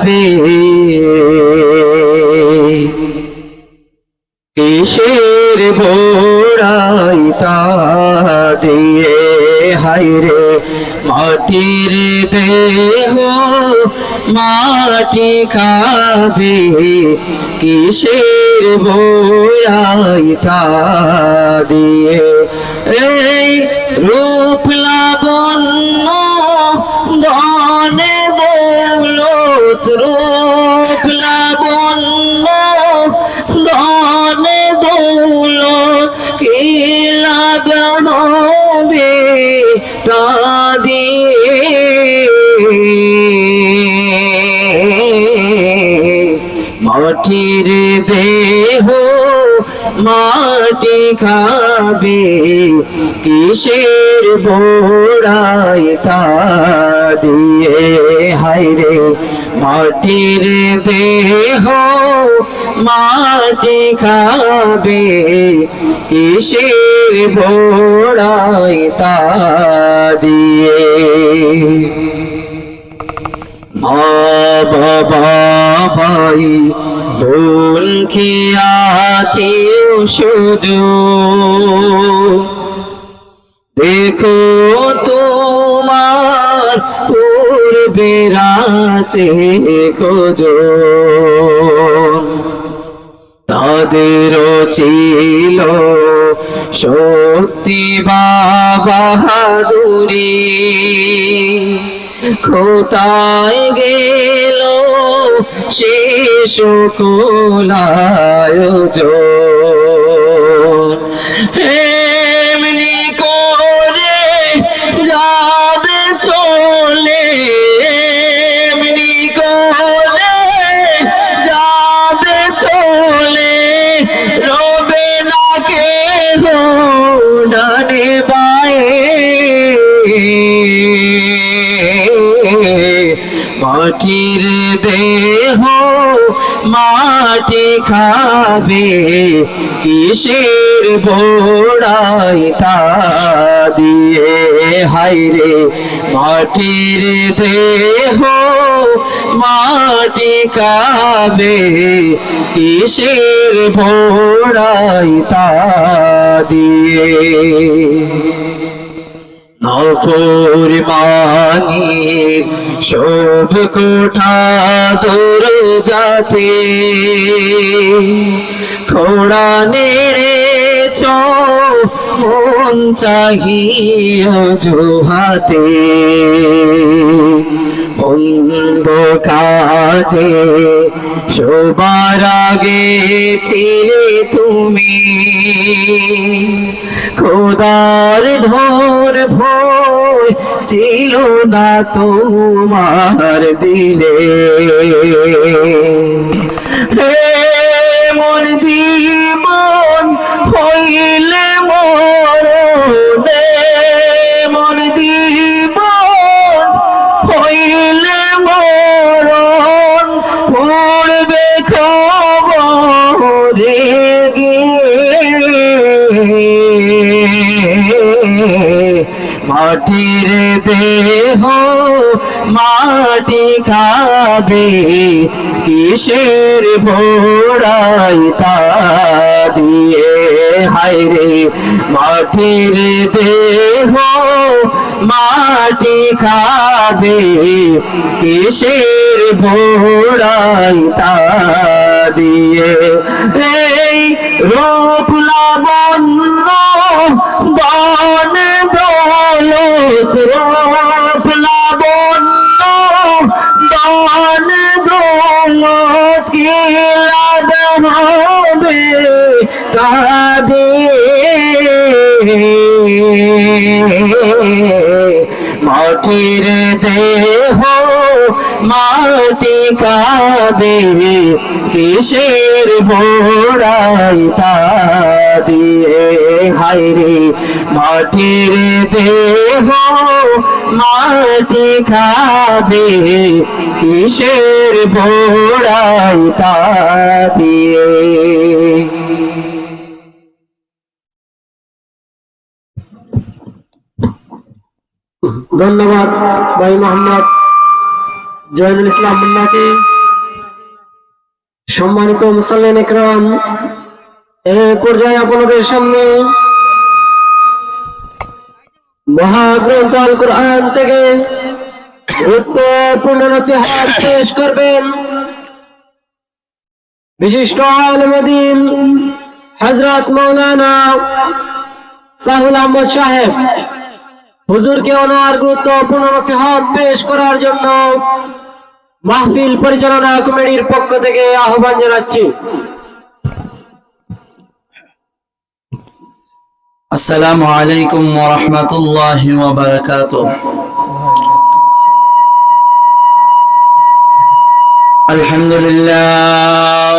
খাবে কিসের তা দিয়ে? হাইরে মাটির দেহ মাটি খাবে। কিসের তা দিয়ে? এই রূপ দৌলত রূপ লাবণ্য দৌলত কি লাগানোবে তা মাটির দেহ মাটি খাবে, কিসের বোড়াই তা দিয়ে? হাইরে মাটির দেহ মাটি খাবে, কিসের বোড়াই তা দিয়ে? ভাই বোন খিয়াতি শুধু। দেখো তোমার পূর্বে রাচে খোঁজো। তাদের ছিল শক্তি বাবাহাদুরি খোতায় গেল শেষ কোলায়োজ মাটি খাবে কিসের বোড়াই তা দিয়ে? হাইরে মাটির দেহ, মাটি কাবে কিসের বোড়াই তা দিয়ে? নফর মানি শোভ কোঠা দূর যাতে খোড়া নেড়ে মন চাহিও জোহাতে। কাজে সবার আগে ছিলে তুমি। খোদার ঢোর ভয় ছিল না তোমার দিলে। হে মাটির দেহ মাটি খাবে, কিসের ভোড়াই তা দিয়ে? হাইরে মাটির দেহ মাটি খাবে, কিসের ভোড়াই তা দিয়ে? এই রূপ লাবণ্য দৌলত রূপ লাবণ্য বন দৌলত কি লাভ হবে কাঁদে মাটির দেহ মাটি কাবে কিসের বোড়াই তা দিয়ে? হাইরে মাটির দেহ, মাটি খাবে কিসের বোড়াই তা দিয়ে? ধন্যবাদ, ভাই মোহাম্মদ। জয়নুল ইসলাম মুন্নাকে সম্মানিত মুসল্লিন একরাম এই পর্যায়ে আপনাদের সামনে মহাগ্রন্থ আল কোরআন থেকে গুরুত্বপূর্ণ নসিহাত পেশ করবেন। বিশিষ্ট আলমদিন হজরত মৌলানা সাহুল আহমদ সাহেব। হুজুরকে ওনার গুরুত্বপূর্ণ নসিহত পেশ করার জন্য মাহফিল পরিচালনা কমিটির পক্ষ থেকে আহ্বান জানাচ্ছি। আসসালামু আলাইকুম ওয়া রাহমাতুল্লাহি ওয়া বারাকাতুহু। আলহামদুলিল্লাহ।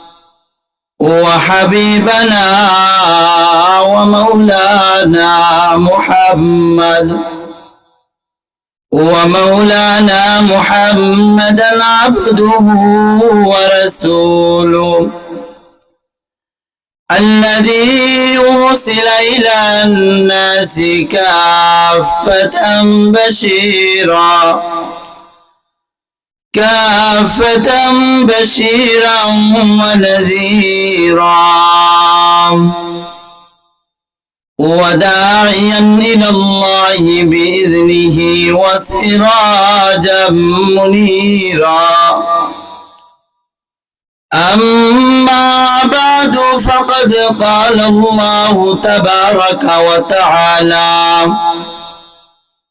وحبيبنا ومولانا محمد. ومولانا محمدا عبده ورسوله. الذي أرسل إلى الناس كافة بشيرا. كافة بشيرا ونذيرا. وداعيا إلى الله بإذنه وسراجا منيرا. أما بعد فقد قال الله تبارك وتعالى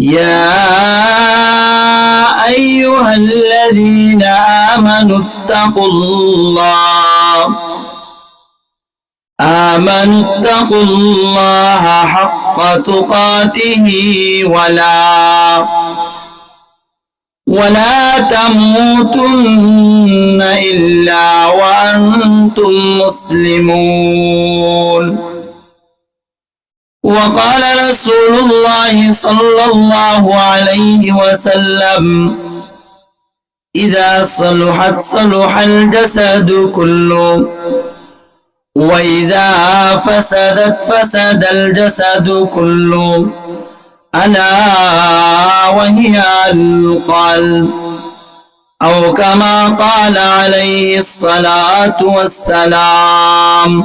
يا أيها الذين آمنوا اتقوا الله. آمنوا اتقوا الله حق تقاته ولا ولا تموتن إلا وأنتم مسلمون. وقال رسول الله صلى الله عليه وسلم إذا صلحت صلح الجسد كله وإذا فسدت فسد الجسد كله ألا وهي القلب. أو كما قال عليه الصلاة والسلام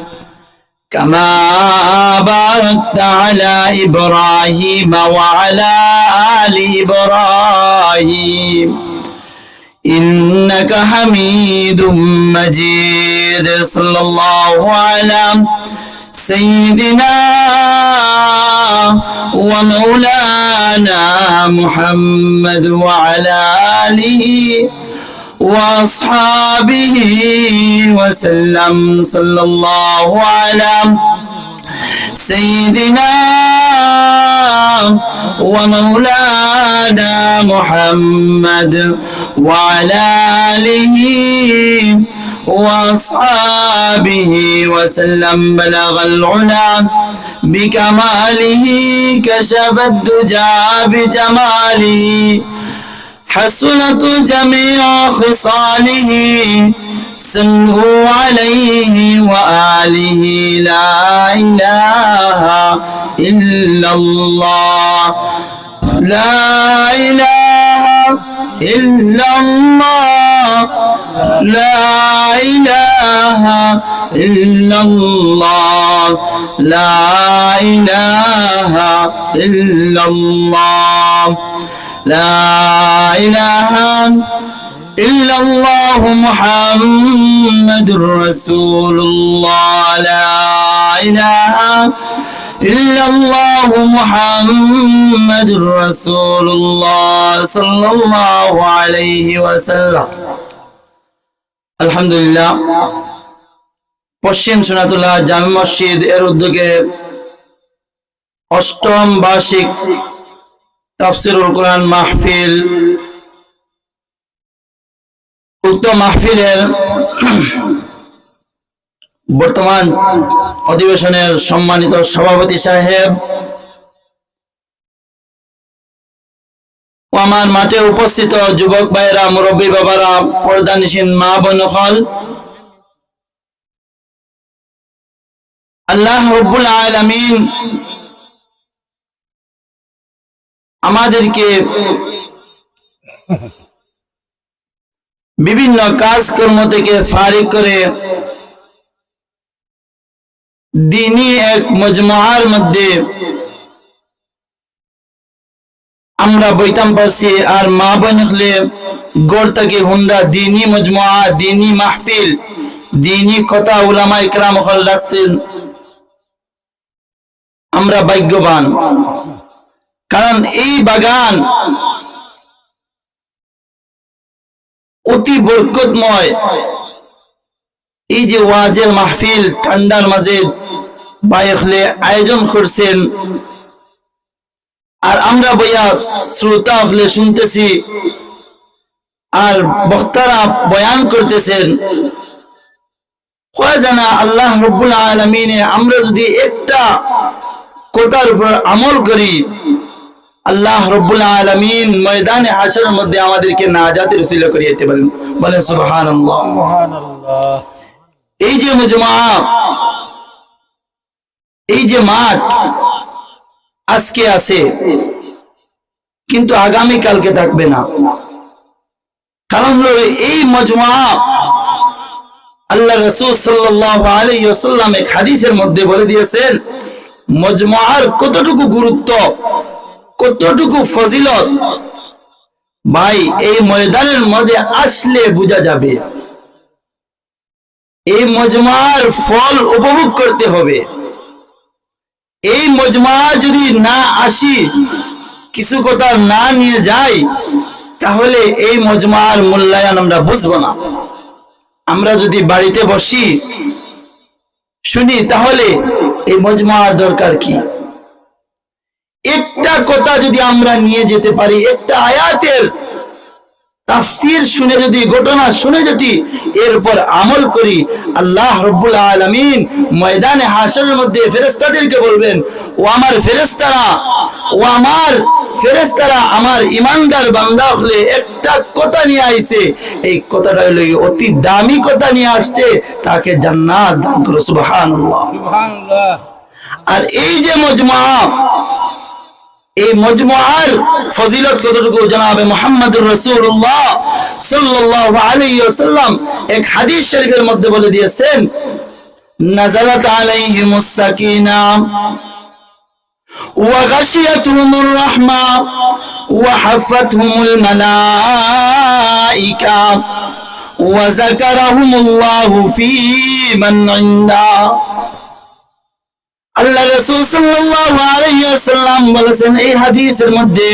كما باركت على إبراهيم وعلى آل إبراهيم. إنك حميد مجيد. صلى الله على سيدنا ومولانا محمد وعلى آله وأصحابه وسلم صلى الله على سيدنا ومولانا محمد وعلى آله وأصحابه وسلم. بلغ العلا بكماله كشف الدجى بجماله. حسنت جميع خصاله صلوا عليه وآله لا إله إلا الله لا إله إلا الله لا إله إلا الله لا إله إلا الله لا إله إلا الله محمد رسول الله لا إله إلا الله محمد رسول الله صلى الله عليه وسلم الحمد لله পশ্চিম সোনাতুল্লাহ জামি মসজিদ এর উদ্যোগে অষ্টম বার্ষিক তাফসিরুল কোরআন মাহফিল, উক্ত মাহফিলের বর্তমান অধিবেশনের সম্মানিত সভাপতি সাহেব আমার মাঠে উপস্থিত যুবক ভাইয়েরা, মুরব্বী বাবারা, পর্দানিসীন মা বনফল আল্লাহ রব্বুল আলামিন আমাদেরকে বিভিন্ন কাজকর্ম থেকে ফারিক করে দিনই এক মজমার মধ্যে আমরা বইতাম পারছি আর মা বোন হলে গড় থেকে হুন্ডা দিনী মজমা দিনী মাহফিল দিনী কথা উলামা ইকরাম হল আমরা ভাগ্যবান। কারণ এই বাগান অতি বরকতময়। এই যে ওয়াজের মাহফিল, ঠান্ডার মাঝে বাইখলে আয়োজন করছেন। আর আমরা বইয়া শ্রোতা হলে শুনতেছি, আর বক্তারা বয়ান করতেছেন জানা আল্লাহ রব্বুল আলমিনে, আমরা যদি একটা কোটার উপর আমল করি আল্লাহ রব্বুল আলমিন ময়দানে হাসরের মধ্যে আমাদেরকে নাজাতের উসিলা করিয়ে দিতে পারেন। বলেন সুবহানাল্লাহ। এই যে মজমা এই যে মাঠ আজকে আছে, কিন্তু আগামী কালকে থাকবে না। কারণ হলো এই মজমা আল্লাহ রসুল সাল্লাহ আলাইহি এক হাদিসের মধ্যে বলে দিয়েছেন মজমার কতটুকু গুরুত্ব কতটুকু ফজিলত? ভাই, এই ময়দানের মধ্যে আসলে বোঝা যাবে। এই মজমার ফল উপভোগ করতে হবে। এই মজমা যদি না আসি, কিছু কথা না নিয়ে যাই, তাহলে এই মজমার মূল্যায়ন আমরা বুঝব না। আমরা যদি বাড়িতে বসি, শুনি, তাহলে এই মজমার দরকার কি? একটা কথা যদি আমরা নিয়ে যেতে পারি একটা আয়াতের তাফসির শুনে যদি ঘটনা শুনে যদি এর উপর আমল করি আল্লাহ রব্বুল আলমিন ময়দানে হাসরের মধ্যে ফেরেস্তাদেরকে বলবেন ও আমার ফেরেস্তারা ও আমার ফেরেস্তারা আমার ইমানদার বান্দা হলে একটা কথা নিয়ে আইছে। এই কথাটা হলো অতি দামি কথা নিয়ে আসছে তাকে জান্নাত দান করো সুবহানাল্লাহ। আর এই যে মজমা এই মজমুআর ফজিলত কতটুকু জানাবে মুহাম্মদুর রাসূলুল্লাহ সাল্লাল্লাহু আলাইহি ওয়াসাল্লাম এক হাদিস শরীফের মধ্যে বলে দিয়েছেন নাযালাত আলাইহিমুস সাকিনা وغشيتهم الرحمة وحفتهم الملائكة وذكرهم الله في من عنده আল্লাহ রসুল সাল্লাল্লাহু আলাইহি ওয়াসাল্লাম বলেছেন, এই হাদিসের মধ্যে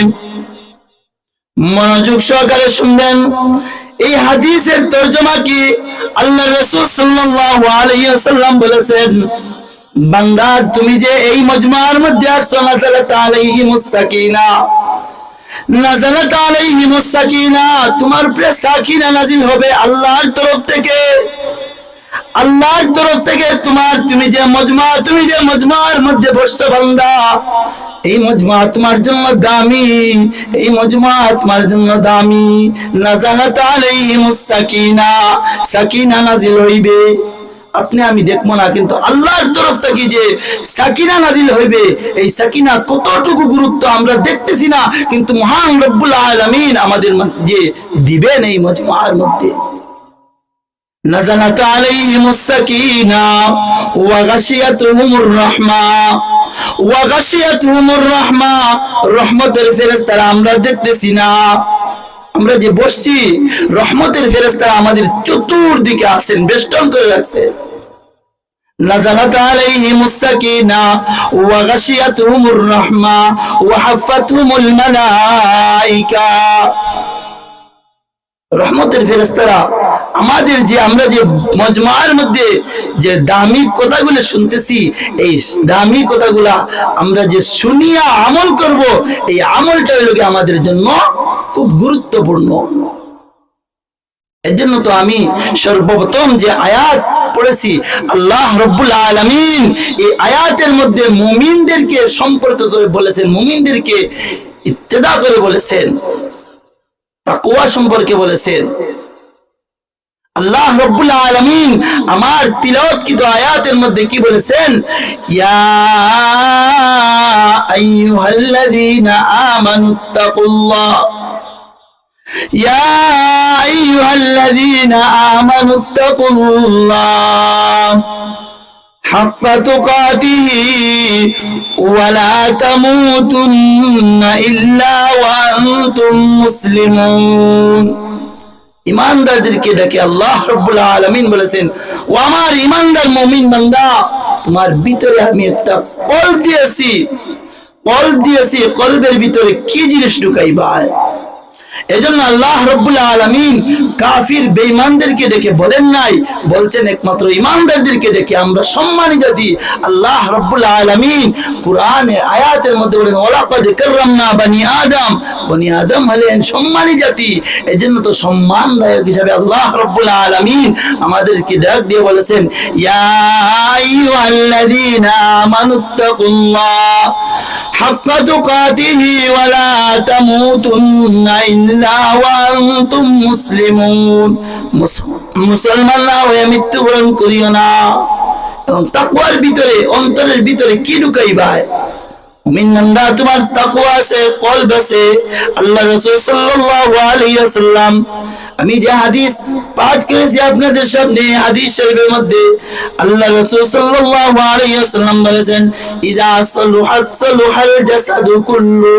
মনোযোগ সহকারে শুনবেন। এই হাদিসের তর্জমা কি? আল্লাহ রসুল সাল্লাল্লাহু আলাইহি ওয়াসাল্লাম বলেছেন, বান্দা, তুমি যে এই মজমার মধ্যে আসছো, নাজালাত আলাইহিমুস তোমার উপরে সাকিনা নাজিল হবে আল্লাহর তরফ থেকে। আল্লাহর তরফ থেকে তোমার, তুমি যে মজমা, তুমি যে মজমার মধ্যে বসছো বান্দা, এই মজমা তোমার জন্য দামি, এই মজমা তোমার জন্য দামি। সাকিনা সাকিনা নাজিল হইবে। আপনি আমি দেখব না, কিন্তু আল্লাহর তরফ থেকে যে সাকিনা নাজিল হইবে, এই সাকিনা কতটুকু গুরুত্ব আমরা দেখতেছি না, কিন্তু মহান রব্বুল আলামিন আমাদের মধ্যে দিবেন এই মজমার মধ্যে। نزلت عليهم السكينة وغشيتهم الرحمة وغشيتهم الرحمة রহমতের ফেরেশতারা আমরা দেখতেছি না আমরা যে বসছি রহমতের ফেরেশতারা আমাদের চতুর্দিকে আছেন বেষ্টন করে রাখছে نزلت عليهم السكينة وغشيتهم الرحمة وحفتهم الملائكة রহমতের ফেরেস্তারা আমাদের যে আমরা যে মজমার মধ্যে যে দামি কথাগুলো শুনতেছি, এই দামি কথাগুলা আমরা যে শুনিয়া আমল করব, এই আমলটা গিয়ে আমাদের জন্য খুব গুরুত্বপূর্ণ। এর জন্য তো আমি সর্বপ্রথম যে আয়াত পড়েছি, আল্লাহ রব্বুল আলামিন এই আয়াতের মধ্যে মুমিনদেরকে সম্পর্ক করে বলেছেন, মুমিনদেরকে ইত্তেদা করে বলেছেন তাকুয়া সম্পর্কে বলেছেন। আল্লাহ রব্বুল আলামিন আমার তিলাওয়াতকৃত আয়াতের মধ্যে কি বলেছেন? ইয়া আইয়ুহাল্লাযীনা আমানুত্তাকুল্লাহ يا ইমানদারদেরকে ডাকে আল্লাহ রব্বুল্লাহ আলামিন বলেছেন ও আমার ইমানদার মমিন বান্দা, তোমার ভিতরে আমি একটা কল দিয়েছি। কল দিয়েছি কলবের ভিতরে কি জিনিস ঢুকাইবা? এজন্য আল্লাহ রব্বুল আলমিন কাফির বেইমানদেরকে ডেকে বলেন নাই, বলছেন একমাত্র ইমানদারদেরকে ডেকে আমরা সম্মানিত দিই। আল্লাহ রব্বুল আলমিন কোরআনে আয়াতের মধ্যে বলেন ওলাকাদ কাররামনা বানি আদম। বনি আদম হলেন সম্মানি জাতি। এজন্য তো সম্মানদায়ক হিসাবে আল্লাহ রব্বুল আলমিন আমাদেরকে ডাক দিয়ে বলেছেন ইয়াই আইয়ুহাল্লাযীনা আমানুত্তাকুল্লাহ তুকাতিহি ওয়ালা তামুতুন্না ইল্লা ওয়া হয়ে মৃত্যুবরণ করিও না। এবং তাকুয়ার ভিতরে, অন্তরের ভিতরে কি ঢুকাইবায় মিন্নান্দা আল্লাহ রাসূল সাল্লাল্লাহু আলাইহি ওয়াসাল্লাম, আমি যে হাদিস পাঠ করেছি আপনাদের সামনে, হাদিস শরীফের মধ্যে, আল্লাহ রাসূল সাল্লাল্লাহু বলেছেন ইজা সালুহাত জাসাদু কুল্লু।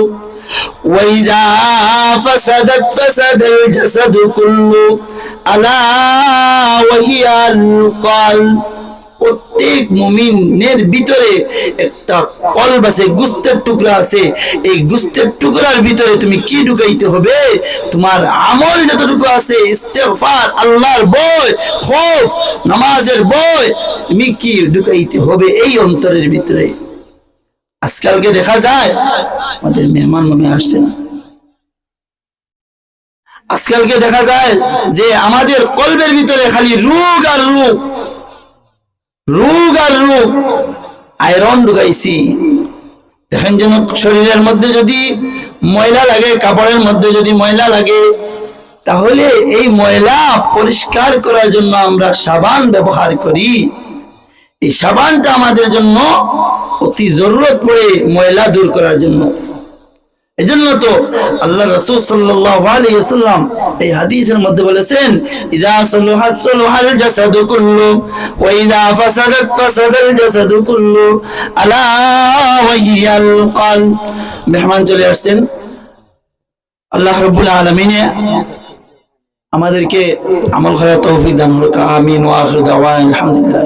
وإذا فسدت فسد الجسد كله ألا وهي القلب প্রত্যেক মুমিনের ভিতরে একটা কলব আছে গুস্তের টুকরা আছে এই গুস্তের টুকরার ভিতরে তুমি কি ঢুকাইতে হবে তোমার আমল যতটুকু আছে ইস্তেগফার আল্লাহর বয় খৌফ নামাজের বয় তুমি কি ঢুকাইতে হবে এই অন্তরের ভিতরে আজকালকে দেখা যায় আমাদের মেহমান মনে আসছে না। আজকালকে দেখা যায় যে আমাদের কলবের ভিতরে খালি রোগ আর রোগ রোগ আর রোগ, আয়রন ঢুকাইছি। দেখেন যেন শরীরের মধ্যে যদি ময়লা লাগে, কাপড়ের মধ্যে যদি ময়লা লাগে, তাহলে এই ময়লা পরিষ্কার করার জন্য আমরা সাবান ব্যবহার করি। এই সাবানটা আমাদের জন্য অতি জরুরত পড়ে ময়লা দূর করার জন্য। এজন্য তো আল্লাহ রাসূল সাল্লাল্লাহু আলাইহি ওয়াসাল্লাম এই হাদিসের মধ্যে বলেছেন, ইযা সালুহাত সালুহাল জাসাদু কুল্লু, ওয়া ইযা ফাসাদাত ফাসাদাল জাসাদু কুল্লু, আলা ওয়া হিয়াল কলব। মেহমান চলে আসছেন। আল্লাহ রাব্বুল আলামিন আমাদেরকে আমল করার তৌফিক দান করুক। আমিন। ওয়া আখির দাওয়ানা আলহামদুলিল্লাহ।